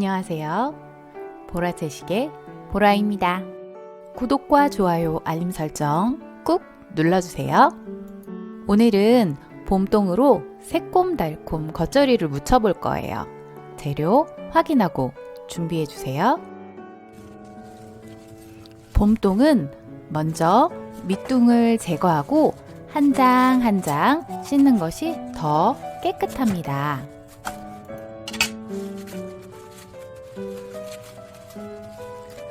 안녕하세요. 보라채식의 보라입니다. 구독과 좋아요, 알림 설정 꾹 눌러주세요. 오늘은 봄동으로 새콤달콤 겉절이를 무쳐볼 거예요. 재료 확인하고 준비해주세요. 봄동은 먼저 밑둥을 제거하고 한 장 한장 씻는 것이 더 깨끗합니다.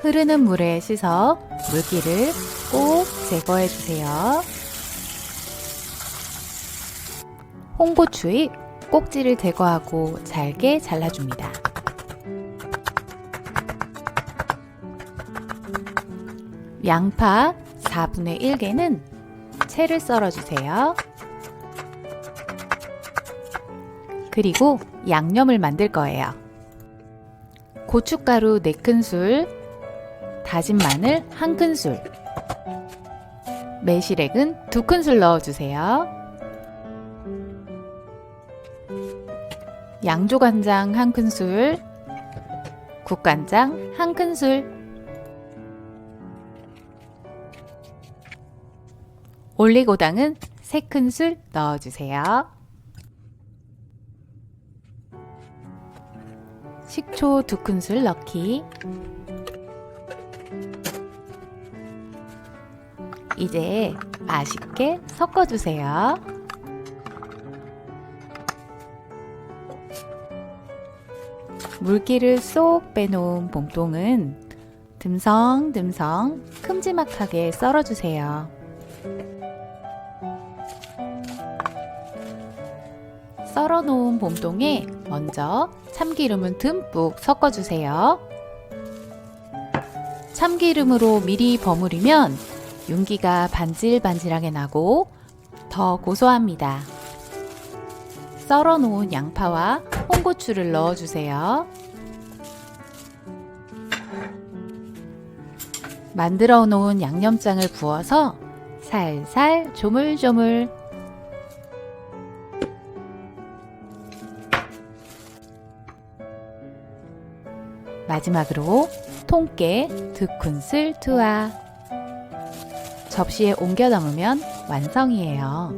흐르는 물에 씻어 물기를 꼭 제거해 주세요. 홍고추의 꼭지를 제거하고 잘게 잘라줍니다. 양파 4분의 1개는 채를 썰어주세요. 그리고 양념을 만들 거예요. 고춧가루 4큰술, 다진 마늘 1큰술, 매실액은 2큰술 넣어주세요. 양조간장 1큰술, 국간장 1큰술, 올리고당은 3큰술 넣어주세요. 식초 2큰술 넣기. 이제 맛있게 섞어주세요. 물기를 쏙 빼놓은 봄동은 듬성듬성 큼지막하게 썰어주세요. 썰어 놓은 봄동에 먼저 참기름은 듬뿍 섞어주세요. 참기름으로 미리 버무리면 윤기가 반질반질하게 나고 더 고소합니다. 썰어 놓은 양파와 홍고추를 넣어주세요. 만들어 놓은 양념장을 부어서 살살 조물조물 마지막으로 통깨 두 큰술 투하 접시에 옮겨 담으면 완성이에요.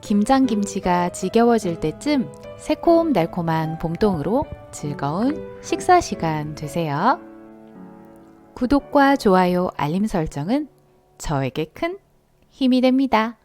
김장김치가 지겨워질 때쯤 새콤달콤한 봄동으로 즐거운 식사 시간 되세요. 구독과 좋아요, 알림 설정은 저에게 큰 힘이 됩니다.